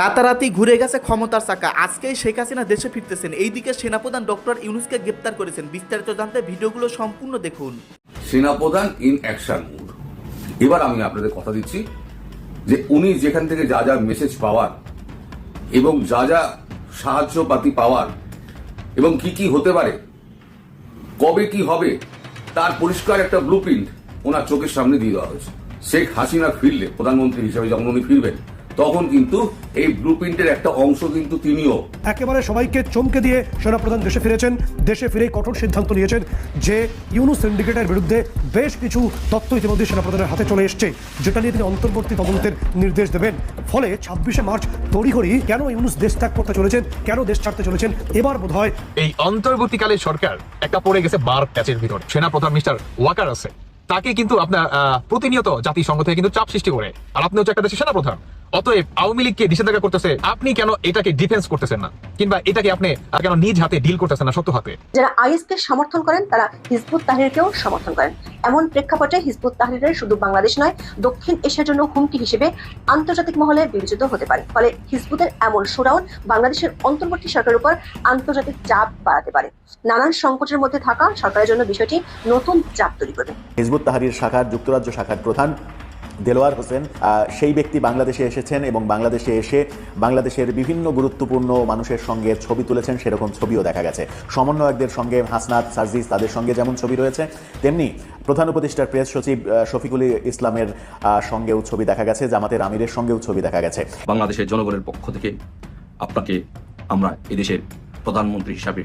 রাতারাতি ঘুরে গেছে ক্ষমতার চাকা। আজকেই শেখ হাসিনা দেশে ফিরতেছেন। এইদিকে সেনাপ্রধান ডক্টর ইউনুসকে গ্রেপ্তার করেছেন। বিস্তারিত জানতে ভিডিওগুলো সম্পূর্ণ দেখুন। সেনাপ্রধান ইন অ্যাকশন মুড। এবার আমি আপনাদের কথা দিচ্ছি যে উনি যেখান থেকে যা যা মেসেজ পাওয়ার এবং যা যা সাহায্যপাতি পাওয়ার এবং কি কি হতে পারে, কবে কি হবে, তার পরিষ্কার একটা ব্লু প্রিন্ট ওনার চোখের সামনে দিয়ে দেওয়া হয়েছে। শেখ হাসিনা ফিরলে, প্রধানমন্ত্রী হিসেবে যখন উনি ফিরবেন তখন কিন্তু এই ব্লু প্রিন্টের একটা অংশ কিন্তু তিনিও। একেবারে সবাইকে চমকে দিয়ে সেনাপ্রধান দেশে ফিরেছেন। দেশে ফিরে কঠোর সিদ্ধান্ত নিয়েছেন যে ইউনুস সিন্ডিকেটের বিরুদ্ধে বেশ কিছু তথ্য ইতিমধ্যে সেনাপ্রধানের হাতে চলে এসছে যেটা নিয়ে তিনি অন্তর্বর্তী তদন্তের নির্দেশ দেবেন। ফলে ছাব্বিশে মার্চ তড়িঘড়ি কেন ইউনুস দেশ ত্যাগ করতে চলেছেন কেন দেশ ছাড়তে চলেছেন এবার বোধ হয় এই অন্তর্বর্তীকালে সরকার একটা পড়ে গেছে বার প্যাচের ভিতরে। সেনা প্রধান মিস্টার ওয়াকার আছে। তাকে কিন্তু আপনার আহ, প্রতিনিয়ত জাতিসংঘ থেকে কিন্তু চাপ সৃষ্টি করে। আর আপনি হচ্ছে একটা দেশের সেনা প্রধান অতএব আওয়ামী লীগকে নিষেধাজ্ঞা করতেছে আপনি কেন এটাকে ডিফেন্স করতেছেন না? কিংবা এটাকে আপনি কেন নিজ হাতে ডিল করতেছেন না সত্য হাতে? যারা আইএসকে সমর্থন করেন তারা হিজবুত তাহরিরকেও সমর্থন করেন। এমন প্রেক্ষাপটে হিজবুত তাহরিরের শুধু বাংলাদেশ নয় দক্ষিণ এশিয়ার জন্য হুমকি হিসেবে আন্তর্জাতিক মহলে বিবেচিত হতে পারে। ফলে হিজবুতের এমন শোডাউন বাংলাদেশের অন্তর্বর্তী সরকারের উপর আন্তর্জাতিক চাপ বাড়াতে পারে। নানান সংকটের মধ্যে থাকা সরকারের জন্য বিষয়টি নতুন চাপ তৈরি করবে। হিজবুত তাহারির শাখার যুক্তরাজ্য শাখার প্রধান দেলোয়ার হোসেন সেই ব্যক্তি বাংলাদেশে এসেছেন এবং বাংলাদেশে এসে বাংলাদেশের বিভিন্ন গুরুত্বপূর্ণ মানুষের সঙ্গে ছবি তুলেছেন, সেরকম ছবিও দেখা গেছে। সমন্বয়কদের সঙ্গে হাসনাত সাজিজ তাদের সঙ্গে যেমন ছবি রয়েছে, তেমনি প্রধান উপদেষ্টার প্রেস সচিব শফিকুল ইসলামের সঙ্গেও ছবি দেখা গেছে, জামাতের আমিরের সঙ্গেও ছবি দেখা গেছে। বাংলাদেশের জনগণের পক্ষ থেকে আপনাকে আমরা এদেশের প্রধানমন্ত্রী হিসাবে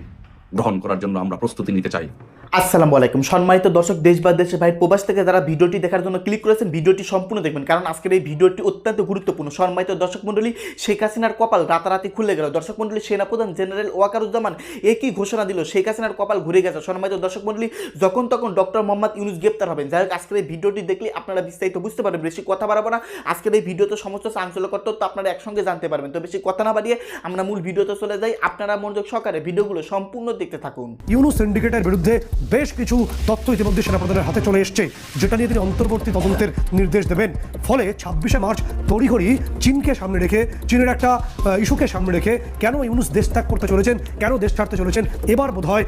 গ্রহণ করার জন্য আমরা প্রস্তুতি নিতে চাই। আসসালামু আলাইকুম। সম্মানিত দর্শক, দেশ বা দেশের বাইরে প্রবাস থেকে যারা ভিডিওটি দেখার জন্য ক্লিক করেছেন, ভিডিওটি সম্পূর্ণ দেখবেন। কারণ আজকের এই ভিডিওটি অত্যন্ত গুরুত্বপূর্ণ। সম্মানিত দর্শক মণ্ডলী, শেখ হাসিনার কপাল রাতারাতি খুলে গেল। দর্শক মণ্ডলী, সেনাপ্রধান জেনারেল ওয়াকারুজ্জামান একই ঘোষণা দিল, শেখ হাসিনার কপাল ঘুরে গেছে। সম্মানিত দর্শক মণ্ডলী, যখন তখন ডক্টর মোহাম্মদ ইউনুস গ্রেপ্তার হবেন। যাই হোক, আজকের এই ভিডিওটি দেখলে আপনারা বিস্তারিত বুঝতে পারবেন। বেশি কথা বাড়াবো না। আজকের এই ভিডিওতে সমস্ত চাঞ্চল্যকর তথ্য আপনারা একসঙ্গে জানতে পারবেন। তো বেশি কথা না বাড়িয়ে আমরা মূল ভিডিওতে চলে যাই। আপনারা মনোযোগ সহকারে ভিডিওগুলো সম্পূর্ণ দেখতে থাকুন। ইউনুস সিন্ডিকেটের বিরুদ্ধে বেশ কিছু তথ্য ইতিমধ্যে সেনাপ্রধানের হাতে চলে এসছে, যেটা নিয়ে তিনি অন্তর্বর্তী তদন্তের নির্দেশ দেবেন। ফলে ছাব্বিশে মার্চ তড়িঘড়ি চীনকে সামনে রেখে, চীনের একটা ইস্যুকে সামনে রেখে কেন ইউনুস দেশ ত্যাগ করতে চলেছেন, কেন দেশ ছাড়তে চলেছেন, এবার বোধ হয়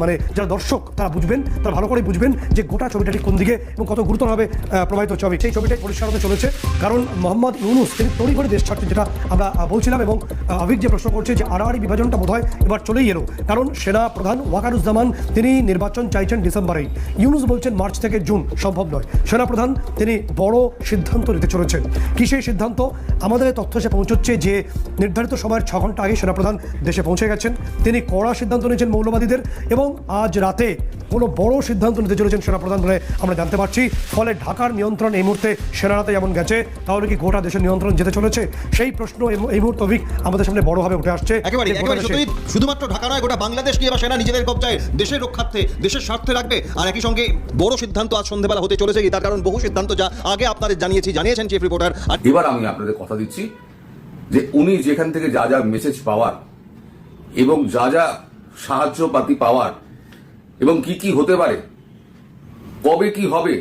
মানে যারা দর্শক, তারা বুঝবেন, তারা ভালো করে বুঝবেন যে গোটা ছবিটা ঠিক কোন দিকে এবং কত গুরুতরভাবে প্রবাহিত হচ্ছে সেই ছবিটাই পরিষ্কার হতে চলেছে, কারণ মোহাম্মদ ইউনুস তিনি তড়িঘড়ি দেশ ছাড়ছেন, যেটা আমরা বলছিলাম এবং আবিক যে প্রশ্ন করছে যে আড়াআড়ি বিভাজনটা বোধ হয় এবার চলেই এলো। কারণ সেনা প্রধান ওয়াকারুজ্জামান তিনি নির্বাচন চাইছেন ডিসেম্বরেই। ইউনুস বলছেন মার্চ থেকে জুন সম্ভব নয়। সেনাপ্রধান তিনি বড় সিদ্ধান্ত নিতে চলেছেন। কি সেই সিদ্ধান্ত? আমাদের তথ্য এসে পৌঁছচ্ছে যে নির্ধারিত সময়ের ছ ঘণ্টা আগে সেনাপ্রধান দেশে পৌঁছে গেছেন। তিনি কড়া সিদ্ধান্ত নিয়েছেন মৌলবাদীদের এবং আজ রাতে কোনো বড় সিদ্ধান্ত নিতে চলেছেন সেনাপ্রধান বলে আমরা জানতে পারছি। ফলে ঢাকার নিয়ন্ত্রণ এই মুহূর্তে সেনারাতে যেমন গেছে তাহলে কি গোটা দেশের নিয়ন্ত্রণ যেতে চলেছে? সেই প্রশ্ন এই- মুহূর্তে অভিক আমাদের সামনে বড়ভাবে উঠে আসছে। শুধুমাত্র ঢাকা নয় গোটা বাংলাদেশ কি এবার সেনা নিজেদের কবজায় দেশের রক্ষার্থে দেশের স্বার্থে রাখবে। আর একই সঙ্গে বড় সিদ্ধান্ত আজ সন্ধ্যেবেলা হতে চলেছে তার কারণ বহু সিদ্ধান্ত যা আগে আপনাদের জানিয়েছি, জানিয়েছেন চিফ রিপোর্টার আর এবার আমি আপনাদের কথা দিচ্ছি যে উনি যেখান থেকে যা যা মেসেজ পাওয়ার এবং যা যা সাহায্যপাতি পাওয়ার এবং কি কি হতে পারে, কবে কি হবে,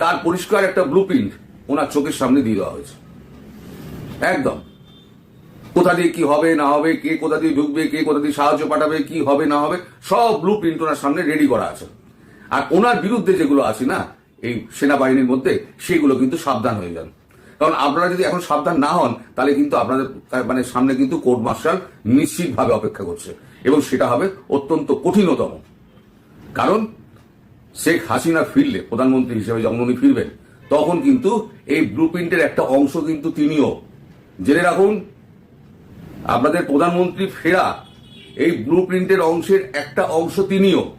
তার পরিষ্কার একটা ব্লু প্রিন্ট ওনার চোখের সামনে দিয়ে দেওয়া হয়েছে। একদম। কোথা দিয়ে কি হবে, না হবে, কে কোথা দিয়ে ঢুকবে, কে কোথা দিয়ে সাহায্য পাঠাবে, কি হবে, না হবে, সব ব্লু প্রিন্ট ওনার সামনে রেডি করা আছে। আর ওনার বিরুদ্ধে যেগুলো আছে না, এই সেনাবাহিনীর মধ্যে, সেগুলো কিন্তু সাবধান হয়ে যান। কারণ আপনারা যদি এখন সাবধান না হন, তাহলে কিন্তু আপনাদের মানে সামনে কিন্তু কোর্ট মার্শাল নিশ্চিতভাবে অপেক্ষা করছে। এবং সেটা হবে অত্যন্ত কঠিনতম। কারণ শেখ হাসিনা ফিরলে, প্রধানমন্ত্রী হিসেবে যখন উনি ফিরবেন, তখন কিন্তু এই ব্লু একটা অংশ কিন্তু তিনিও। জেনে রাখুন আপনাদের প্রধানমন্ত্রী ফেরা এই ব্লু প্রিন্টের অংশের একটা অংশ তিনিও।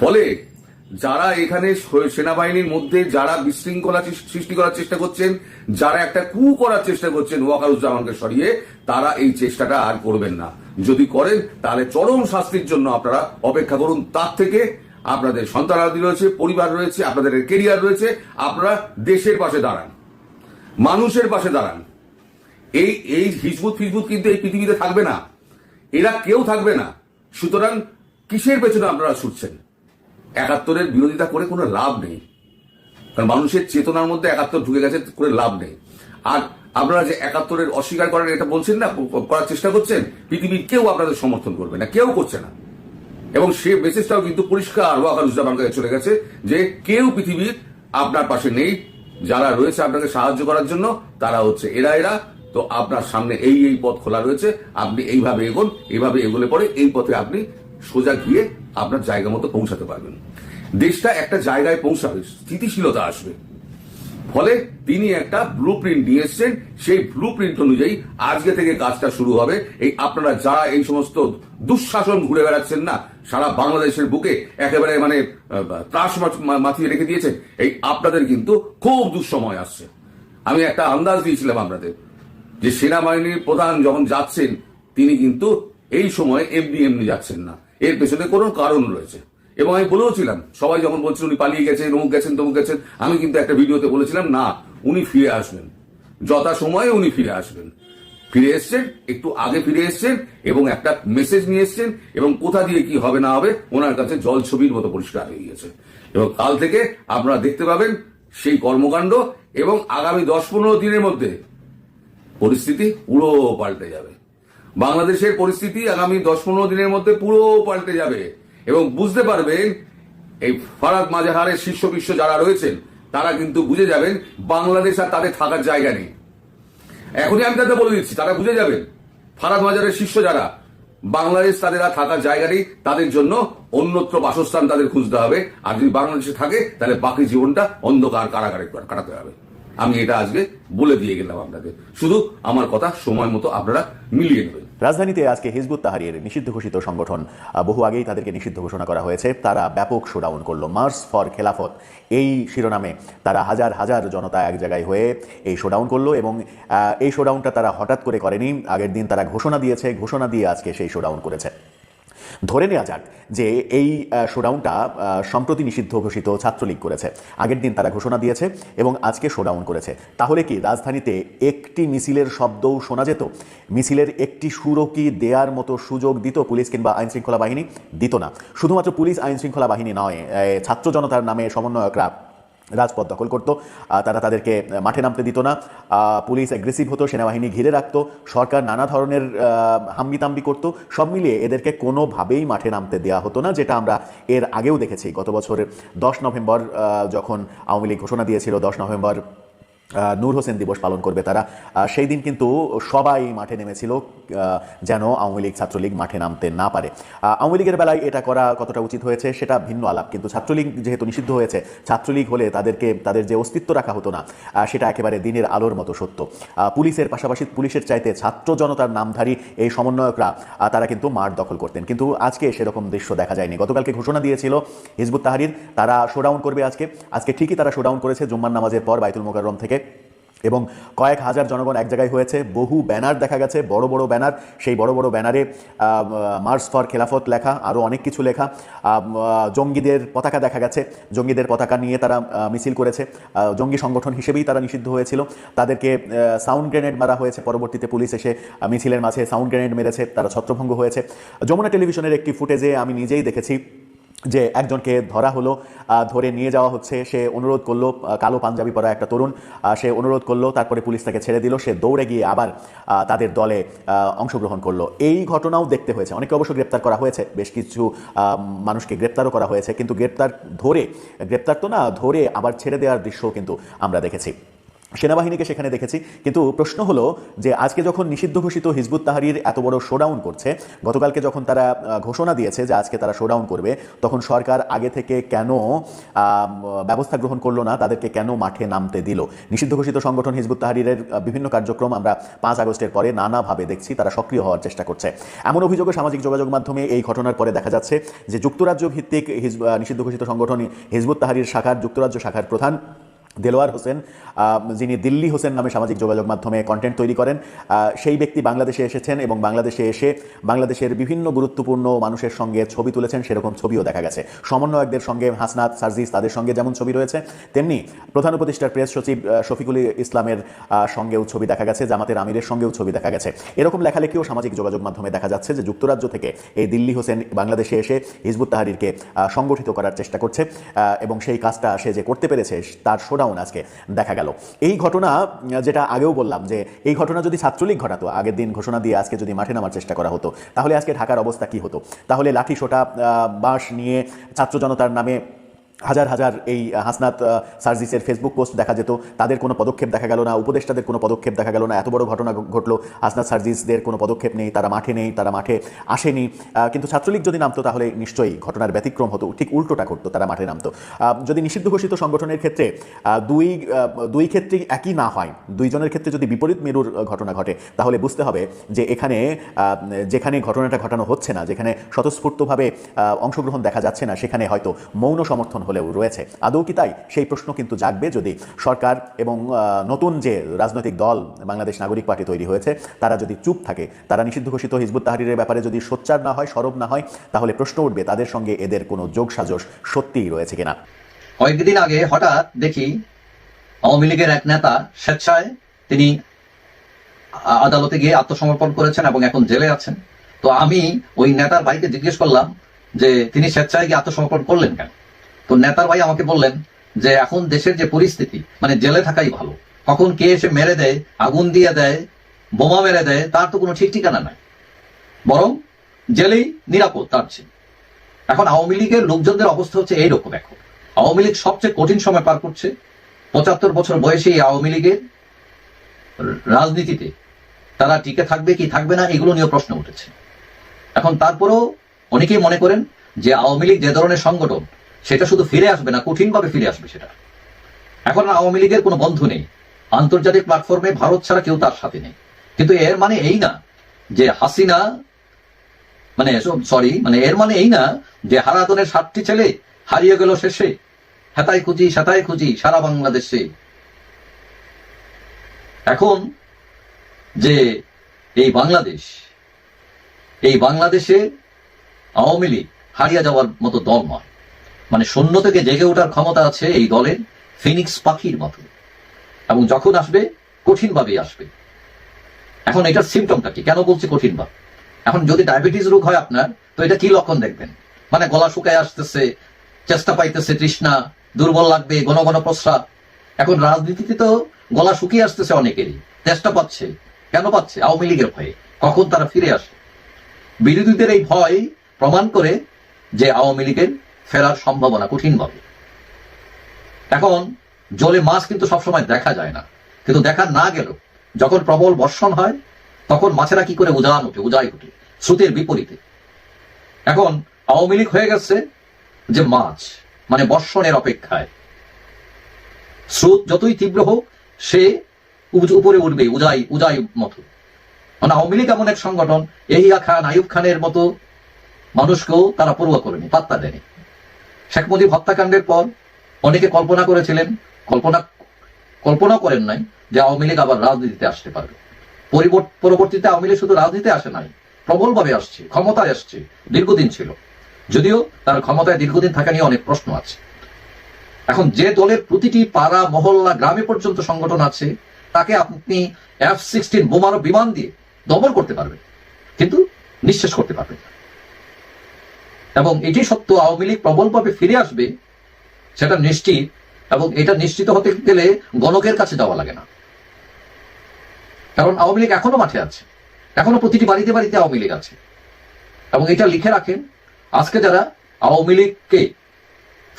ফলে যারা এখানে সেনাবাহিনীর মধ্যে যারা বিশৃঙ্খলা সৃষ্টি করার চেষ্টা করছেন, যারা একটা কু করার চেষ্টা করছেন ওয়াকারুজ্জামানকে সরিয়ে, তারা এই চেষ্টাটা আর করবেন না। যদি করেন, তাহলে চরম শাস্তির জন্য আপনারা অপেক্ষা করুন। তার থেকে আপনাদের সন্তানাদি রয়েছে, পরিবার রয়েছে, আপনাদের কেরিয়ার রয়েছে, আপনারা দেশের পাশে দাঁড়ান। মানুষের পাশে দাঁড়ান। এই এই হিজবুত ফিজবুত কিন্তু এই পৃথিবীতে থাকবে না। এরা কেউ থাকবে না। সুতরাং কিসের পেছনে আপনারা ছুটছেন? একাত্তরের বিরোধিতা করে কোনো লাভ নেই। কারণ মানুষের চেতনার মধ্যে একাত্তর ঢুকে গেছে, করে লাভ নেই। আর আপনারা যে একাত্তরের অস্বীকার করেন, এটা বলছেন না, করার চেষ্টা করছেন, পৃথিবীর কেউ আপনাদের সমর্থন করবে না, কেউ করছে না। এবং সে মেসেজটাও কিন্তু পরিষ্কার ওয়াকারুজ্জামান কাছে চলে গেছে যে কেউ পৃথিবীর আপনার পাশে নেই, যারা রয়েছে আপনাকে সাহায্য করার জন্য, তারা হচ্ছে এরা এরা। তো আপনার সামনে এই এই পথ খোলা রয়েছে, আপনি এইভাবে এগোন, এইভাবে এগোলে পরে এই পথে আপনি সোজা গিয়ে আপনার জায়গা মতো পৌঁছাতে পারবেন। দেশটা একটা জায়গায় পৌঁছাবে, স্থিতিশীলতা আসবে। ফলে তিনি একটা ব্লু প্রিন্ট নিয়ে এসছেন, সেই ব্লু প্রিন্ট অনুযায়ী আজকে থেকে কাজটা শুরু হবে। এই আপনারা যারা এই সমস্ত দুঃশাসন ঘুরে বেড়াচ্ছেন না, সারা বাংলাদেশের বুকে একেবারে মানে ত্রাস মাথিয়ে রেখে দিয়েছেন, এই আপনাদের কিন্তু খুব দুঃসময় আসছে। আমি একটা আন্দাজ দিয়েছিলাম আপনাদের যে সেনাবাহিনীর প্রধান যখন যাচ্ছেন, তিনি কিন্তু এই সময় এমনি এমনি যাচ্ছেন না। এর পেছনে কোনো কারণ রয়েছে। এবং আমি বলেওছিলাম সবাই যখন বলছেন উনি পালিয়ে গেছেন, অমুক গেছেন, তমুক গেছেন, আমি কিন্তু একটা ভিডিওতে বলেছিলাম, না, উনি ফিরে আসবেন। যথা সময়ে উনি ফিরে আসবেন। ফিরে এসছেন, একটু আগে ফিরে এসছেন এবং একটা মেসেজ নিয়ে এসছেন এবং কোথা দিয়ে কি হবে, না হবে, ওনার কাছে জল ছবির মতো পরিষ্কার হয়ে গিয়েছে। এবং কাল থেকে আপনারা দেখতে পাবেন সেই কর্মকাণ্ড এবং আগামী দশ পনেরো দিনের মধ্যে পরিস্থিতি পুরো পাল্টে যাবে। বাংলাদেশের পরিস্থিতি আগামী দশ পনেরো দিনের মধ্যে পুরো পাল্টে যাবে এবং বুঝতে পারবেন, এই ফারাদ মাজাহারের শীর্ষ বিশ্ব যারা রয়েছেন, তারা কিন্তু বুঝে যাবেন বাংলাদেশ আর তাদের থাকার জায়গা নেই। এখনই আমি তাদের বলে দিচ্ছি, তারা বুঝে যাবেন ফারাদ মাজারের শীর্ষ যারা, বাংলাদেশ তাদের আর থাকার জায়গা নেই, তাদের জন্য অন্যত্র বাসস্থান তাদের খুঁজতে হবে, আর যদি বাংলাদেশে থাকে, তাহলে বাকি জীবনটা অন্ধকার কারাগারে কাটাতে হবে। আমি এটা আজকে বলে দিয়ে গেলাম আপনাদের। শুধু আমার কথা সময় মতো আপনারা মিলিয়ে নেবেন। রাজধানীতে আজকে হিজবুত তাহারির নিষিদ্ধ ঘোষিত সংগঠন। বহু আগেই তাদেরকে নিষিদ্ধ ঘোষণা করা হয়েছে। তারা ব্যাপক শোডাউন করল। মার্চ ফর খেলাফত এই শিরোনামে তারা হাজার হাজার জনতা এক জায়গায় হয়ে এই শোডাউন করল এবং এই শোডাউনটা তারা হঠাৎ করে করেনি। আগের দিন তারা ঘোষণা দিয়েছে। ঘোষণা দিয়ে আজকে সেই শোডাউন করেছে। ধরে নেওয়া যাক যে এই শোডাউনটা সম্প্রতি নিষিদ্ধ ঘোষিত ছাত্রলীগ করেছে। আগের দিন তারা ঘোষণা দিয়েছে এবং আজকে শোডাউন করেছে। তাহলে কি রাজধানীতে একটি মিছিলের শব্দও শোনা যেত? মিছিলের একটি সুরও কি দেয়ার মতো সুযোগ দিত পুলিশ কিংবা আইনশৃঙ্খলা বাহিনী? দিত না। শুধুমাত্র পুলিশ আইনশৃঙ্খলা বাহিনী নয় ছাত্র জনতার নামে সমন্বয়করা রাজপথ দখল করতো। তারা তাদেরকে মাঠে নামতে দিত না। পুলিশ অ্যাগ্রেসিভ হতো, সেনাবাহিনী ঘিরে রাখত, সরকার নানা ধরনের হাম্বিতাম্বি করতো। সব মিলিয়ে এদেরকে কোনোভাবেই মাঠে নামতে দেওয়া হতো না, যেটা আমরা এর আগেও দেখেছি। গত বছরের দশ নভেম্বর যখন আওয়ামী লীগ ঘোষণা দিয়েছিল, দশ নভেম্বর নূর হোসেন দিবস পালন করবে তারা। সেই দিন কিন্তু সবাই মাঠে নেমেছিল যেন আওয়ামী লীগ ছাত্রলীগ মাঠে নামতে না পারে। আওয়ামী লীগের বেলায় এটা করা কতটা উচিত হয়েছে সেটা ভিন্ন আলাপ, কিন্তু ছাত্রলীগ যেহেতু নিষিদ্ধ হয়েছে, ছাত্রলীগ হলে তাদেরকে, তাদের যে অস্তিত্ব রাখা হতো না সেটা একেবারে দিনের আলোর মতো সত্য। পুলিশের পাশাপাশি পুলিশের চাইতে ছাত্র জনতার নামধারী এই সমন্বয়করা তারা কিন্তু মাঠ দখল করতেন। কিন্তু আজকে সেরকম দৃশ্য দেখা যায়নি। গতকালকে ঘোষণা দিয়েছিল হিজবুত তাহারির, তারা শোডাউন করবে আজকে। আজকে ঠিকই তারা শোডাউন করেছে জুম্মার নামাজের পর বাইতুল মোকাররম থেকে। এবং কয়েক হাজার জনগণ এক জায়গায় হয়েছে। বহু ব্যানার দেখা গেছে, বড় বড় ব্যানার। সেই বড় বড় ব্যানারে মার্চ ফর খেলাফত লেখা আরও অনেক কিছু লেখা। জঙ্গিদের পতাকা দেখা গেছে। জঙ্গিদের পতাকা নিয়ে তারা মিছিল করেছে। জঙ্গি সংগঠন হিসেবেই তারা নিষিদ্ধ হয়েছিল। তাদেরকে সাউন্ড গ্রেনেড মারা হয়েছে। পরবর্তীতে পুলিশ এসে মিছিলের মাঝে সাউন্ড গ্রেনেড মেরেছে। তারা ছত্রভঙ্গ হয়েছে। যমুনা টেলিভিশনের একটি ফুটেজে আমি নিজেই দেখেছি। যে একজনকে ধরা হলো ধরে নিয়ে যাওয়া হচ্ছে। সে অনুরোধ করল কালো পাঞ্জাবি পরা একটা তরুণ। সে অনুরোধ করল, তারপরে পুলিশ তাকে ছেড়ে দিল। সে দৌড়ে গিয়ে আবার তাদের দলে অংশগ্রহণ করল। এই ঘটনাও দেখতে হয়েছে। অনেকে অবশ্য গ্রেপ্তার করা হয়েছে। বেশ কিছু মানুষকে গ্রেপ্তারও করা হয়েছে। কিন্তু গ্রেপ্তার ধরে, গ্রেপ্তার তো না, ধরে আবার ছেড়ে দেওয়ার দৃশ্যও কিন্তু আমরা দেখেছি। সেনাবাহিনীকে সেখানে দেখেছি। কিন্তু প্রশ্ন হলো যে আজকে যখন নিষিদ্ধ ঘোষিত হিজবুত তাহারির এত বড় শোডাউন করছে, গতকালকে যখন তারা ঘোষণা দিয়েছে যে আজকে তারা শোডাউন করবে, তখন সরকার আগে থেকে কেন ব্যবস্থা গ্রহণ করল না, তাদেরকে কেন মাঠে নামতে দিল? নিষিদ্ধ ঘোষিত সংগঠন হিজবুত তাহারিরের বিভিন্ন কার্যক্রম আমরা পাঁচ আগস্টের পরে নানাভাবে দেখছি, তারা সক্রিয় হওয়ার চেষ্টা করছে। এমন অভিযোগও সামাজিক যোগাযোগ মাধ্যমে এই ঘটনার পরে দেখা যাচ্ছে যে যুক্তরাজ্য ভিত্তিক নিষিদ্ধ ঘোষিত সংগঠন হিজবুত তাহারির শাখার, যুক্তরাজ্য শাখার প্রধান দেলোয়ার হোসেন যিনি দিল্লি হোসেন নামে সামাজিক যোগাযোগ মাধ্যমে কন্টেন্ট তৈরি করেন সেই ব্যক্তি বাংলাদেশে এসেছেন এবং বাংলাদেশে এসে বাংলাদেশের বিভিন্ন গুরুত্বপূর্ণ মানুষের সঙ্গে ছবি তুলেছেন, সেরকম ছবিও দেখা গেছে। সমন্বয়কদের সঙ্গে হাসনাত, সার্জিস তাদের সঙ্গে যেমন ছবি রয়েছে, তেমনি প্রধান উপদেষ্টার প্রেস সচিব শফিকুল ইসলামের সঙ্গেও ছবি দেখা গেছে, জামাতের আমিরের সঙ্গেও ছবি দেখা গেছে। এরকম লেখালেখিও সামাজিক যোগাযোগ মাধ্যমে দেখা যাচ্ছে যে যুক্তরাজ্য থেকে এই দিল্লি হোসেন বাংলাদেশে এসে হিজবুত তাহারিরকে সংগঠিত করার চেষ্টা করছে এবং সেই কাজটা সে যে করতে পেরেছে, তার শোডাউন ঘটনাও আজকে দেখা গেল। এই ঘটনা, যেটা আগেও বললাম যে, এই ঘটনা যদি ছাত্রলীগ ঘটাতো, আগের দিন ঘোষণা দিয়ে আজকে যদি মাঠে নামার চেষ্টা করা হতো, তাহলে আজকে ঢাকার অবস্থা কি হতো? তাহলে লাঠি সোটা বাঁশ নিয়ে ছাত্র জনতার নামে হাজার হাজার এই হাসনাত সার্জিসের ফেসবুক পোস্ট দেখা যেত। তাদের কোনো পদক্ষেপ দেখা গেল না, উপদেষ্টাদের কোনো পদক্ষেপ দেখা গেল না। এত বড় ঘটনা ঘটলো, হাসনাত, সার্জিসদের কোনো পদক্ষেপ নেই, তারা মাঠে নেই, তারা মাঠে আসেনি। কিন্তু ছাত্রলীগ যদি নামতো তাহলে নিশ্চয়ই ঘটনার ব্যতিক্রম হতো, ঠিক উল্টোটা ঘটতো, তারা মাঠে নামতো। যদি নিষিদ্ধ ঘোষিত সংগঠনের ক্ষেত্রে দুই দুই ক্ষেত্রেই একই না হয়, দুইজনের ক্ষেত্রে যদি বিপরীত মেরুর ঘটনা ঘটে, তাহলে বুঝতে হবে যে এখানে যেখানে ঘটনাটা ঘটানো হচ্ছে না, যেখানে স্বতঃস্ফূর্তভাবে অংশগ্রহণ দেখা যাচ্ছে না, সেখানে হয়তো মৌন সমর্থন হলেও রয়েছে। আদৌ কি তাই? সেই প্রশ্ন কিন্তু জাগবে যদি সরকার এবং নতুন যে রাজনৈতিক দল বাংলাদেশ নাগরিক পার্টি তৈরি হয়েছে, তারা যদি চুপ থাকে, তারা নিষিদ্ধ ঘোষিত হিজবুত তাহারিরের ব্যাপারে যদি সোচ্চার না হয়, সরব না হয়, তাহলে প্রশ্ন উঠবে তাদের সঙ্গে এদের কোনো যোগ সাজস সত্যিই রয়েছে কিনা। কয়েকদিন আগে হঠাৎ দেখি আওয়ামী লীগের এক নেতা স্বেচ্ছায় তিনি আদালতে গিয়ে আত্মসমর্পণ করেছেন এবং এখন জেলে আছেন। তো আমি ওই নেতার ভাইকে জিজ্ঞেস করলাম যে তিনি স্বেচ্ছায় গিয়ে আত্মসমর্পণ করলেন কেন? তো নেতার ভাই আমাকে বললেন যে এখন দেশের যে পরিস্থিতি মানে জেলে থাকাই ভালো। কখন কে এসে মেরে দেয়, আগুন দিয়ে দেয়, বোমা মেরে দেয়, তার তো কোনো ঠিক ঠিকানা নাই। বরং জেলেই নিরাপদ তার চেয়ে। এখন আওয়ামী লীগের লোকজনদের অবস্থা হচ্ছে এইরকম এখন। আওয়ামী লীগ সবচেয়ে কঠিন সময় পার করছে। পঁচাত্তর বছর বয়সে এই আওয়ামী লীগের রাজনীতিতে তারা টিকে থাকবে কি থাকবে না, এগুলো নিয়ে প্রশ্ন উঠেছে। এখন তারপরেও অনেকেই মনে করেন যে আওয়ামী লীগ যে ধরনের সংগঠন সেটা শুধু ফিরে আসবে না, কঠিনভাবে ফিরে আসবে সেটা। এখন আওয়ামী লীগের কোনো বন্ধু নেই। আন্তর্জাতিক প্ল্যাটফর্মে ভারত ছাড়া কেউ তার সাথে নেই। কিন্তু এর মানে এই না যে হাসিনা মানে সরি মানে এর মানে এই না যে হারাতনের সাতটি ছেলে হারিয়ে গেল শেষে। হেতাই খুঁজি, সেতাই খুঁজি সারা বাংলাদেশে। এখন যে এই বাংলাদেশ, এই বাংলাদেশে আওয়ামী লীগ হারিয়ে যাওয়ার মতো দল নয়। মানে শূন্য থেকে জেগে ওঠার ক্ষমতা আছে এই দলের ফিনিক্স পাখির মতো। এবং যখন আসবে কঠিনভাবে আসবে। এখন এটার সিমটমটা কি? কেন বলছি কঠিনভাবে? এখন যদি ডায়াবেটিস রোগ হয় আপনার, তো এটা কি লক্ষণ দেখবেন? মানে গলা শুকায় আসতেছে, চেষ্টা পাইতেছে তৃষ্ণা, দুর্বল লাগবে, ঘন ঘন প্রস্রাব। এখন রাজনীতিতে তো গলা শুকিয়ে আসতেছে অনেকেরই। চেষ্টা পাচ্ছে। কেন পাচ্ছে? আওয়ামী লীগের ভয়ে। কখন তারা ফিরে আসে? বিরোধীদের এই ভয় প্রমাণ করে যে আওয়ামী লীগের ফেরার সম্ভাবনা কঠিনভাবে। এখন জলে মাছ কিন্তু সবসময় দেখা যায় না। কিন্তু দেখা না গেল যখন প্রবল বর্ষণ হয়, তখন মাছেরা কি করে উজান ওঠে, উজাই ওঠে, স্রোতের বিপরীতে। এখন আওয়ামী হয়ে গেছে যে মাছ মানে বর্ষণের অপেক্ষায়। স্রোত যতই তীব্র হোক, সে উপরে উঠবে, উজাই উজাই মতো। মানে আওয়ামী লীগ এমন এক সংগঠন, এহিয়া খান আয়ুব খানের মতো মানুষকেও তারা পড়ুয়া করেনি, পাত্তা দেয়নি। শেখ মুজিব হত্যাকাণ্ডের পর অনেকে কল্পনা করেছিলেন, কল্পনা কল্পনা করেন নাই যে আওয়ামী লীগ আবার রাজনীতিতে আসতে পারবে। পরবর্তীতে আওয়ামী লীগ শুধু রাজনীতিতে আসে নাই, প্রবলভাবে আসছে, ক্ষমতায় আসছে, দীর্ঘদিন ছিল। যদিও তার ক্ষমতায় দীর্ঘদিন থাকা নিয়ে অনেক প্রশ্ন আছে। এখন যে দলের প্রতিটি পাড়া, মহল্লা, গ্রামে পর্যন্ত সংগঠন আছে, তাকে আপনি এফ সিক্সটিন বোমারো বিমান দিয়ে দমন করতে পারবেন। কিন্তু নিঃশেষ করতে পারবেন না। এবং এটি সত্য, আওয়ামী লীগ প্রবলভাবে ফিরে আসবে, সেটা নিশ্চিত, এবং এটা নিশ্চিত হতে গেলে গণকের কাছে যাওয়া লাগে না। কারণ আওয়ামী লীগ এখনও মাঠে আছে। এখনও প্রতিটি বাড়িতে বাড়িতে আওয়ামী লীগ আছে। এবং এটা লিখে রাখেন, আজকে যারা আওয়ামী লীগকে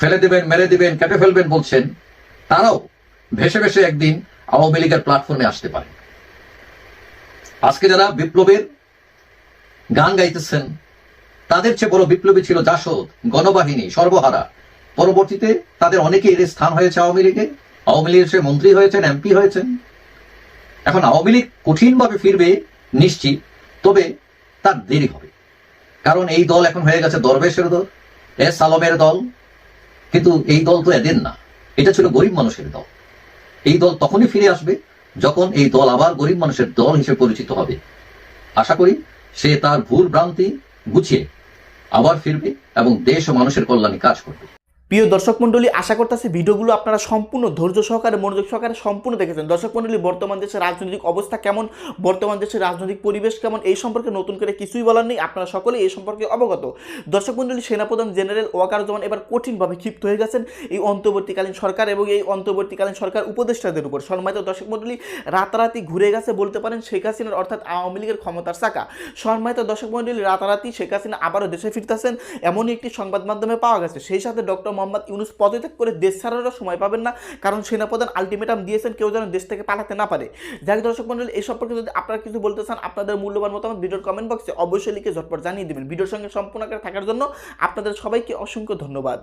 ফেলে দেবেন, মেরে দেবেন কেটে ফেলবেন বলছেন, তারাও ভেসে ভেসে একদিন আওয়ামী লীগের প্ল্যাটফর্মে আসতে পারে। আজকে যারা বিপ্লবের গান গাইতেছেন তাদের চেয়ে বড় বিপ্লবী ছিল জাসদ, গণবাহিনী, সর্বহারা। পরবর্তীতে তাদের অনেকেই এর স্থান হয়েছে আওয়ামী লীগে। আওয়ামী লীগের সে মন্ত্রী হয়েছেন, এমপি হয়েছেন। এখন আওয়ামী লীগ কঠিনভাবে ফিরবে, নিশ্চিত, তবে তার দেরি হবে। কারণ এই দল এখন হয়ে গেছে দরবেশের দল এস আলমের দল। কিন্তু এই দল তো এদের না, এটা ছিল গরিব মানুষের দল। এই দল তখনই ফিরে আসবে যখন এই দল আবার গরিব মানুষের দল হিসেবে পরিচিত হবে। আশা করি সে তার ভুল ভ্রান্তি গুছিয়ে আবার ফিরবে এবং দেশ ও মানুষের কল্যাণে কাজ করবে। প্রিয় দর্শক মণ্ডলী, আশা করতেছি ভিডিওগুলো আপনারা সম্পূর্ণ ধৈর্য সহকারে, মনোযোগ সহকারে সম্পূর্ণ দেখেছেন। দর্শক মণ্ডলী, বর্তমান দেশের রাজনৈতিক অবস্থা কেমন? বর্তমান দেশের রাজনৈতিক পরিবেশ কেমন? এই সম্পর্কে নতুন করে কিছুই বলার নেই। আপনারা সকলে এই সম্পর্কে অবগত। দর্শক মণ্ডলী, সেনাপ্রধান জেনারেল ওয়াকার ওয়াকারুজ্জামান এবার কঠিনভাবে ক্ষিপ্ত হয়ে গেছেন। এই অন্তর্বর্তীকালীন সরকার এবং এই অন্তর্বর্তীকালীন সরকার উপদেষ্টাদের উপর। সম্মানিত দর্শক মণ্ডলী, রাতারাতি ঘুরে গেছে বলতে পারেন শেখ হাসিনার, অর্থাৎ আওয়ামী লীগের ক্ষমতার চাকা। সম্মানিত দর্শক মণ্ডলী, রাতারাতি শেখ হাসিনা আবারও দেশে ফিরতেছেন। এমনই একটি সংবাদ মাধ্যমে পাওয়া গেছে। সেই সাথে ডক্টর মোহাম্মদ ইউনুস পদত্যাগ করে দেশ ছাড়ারও সময় পাবেন না, কারণ সেনাপ্রধান আলটিমেটাম দিয়েছেন কেউ যেন দেশ থেকে পালাতে না পারে। যাক দর্শক মন্ডল এই সম্পর্কে যদি আপনারা কিছু বলতে চান, আপনাদের মূল্যবান মতামত ভিডিওর কমেন্ট বক্সে অবশ্যই লিখে ঝটপট জানিয়ে দেবেন। ভিডিওর সঙ্গে সম্পূর্ণ আকারে থাকার জন্য আপনাদের সবাইকে অসংখ্য ধন্যবাদ।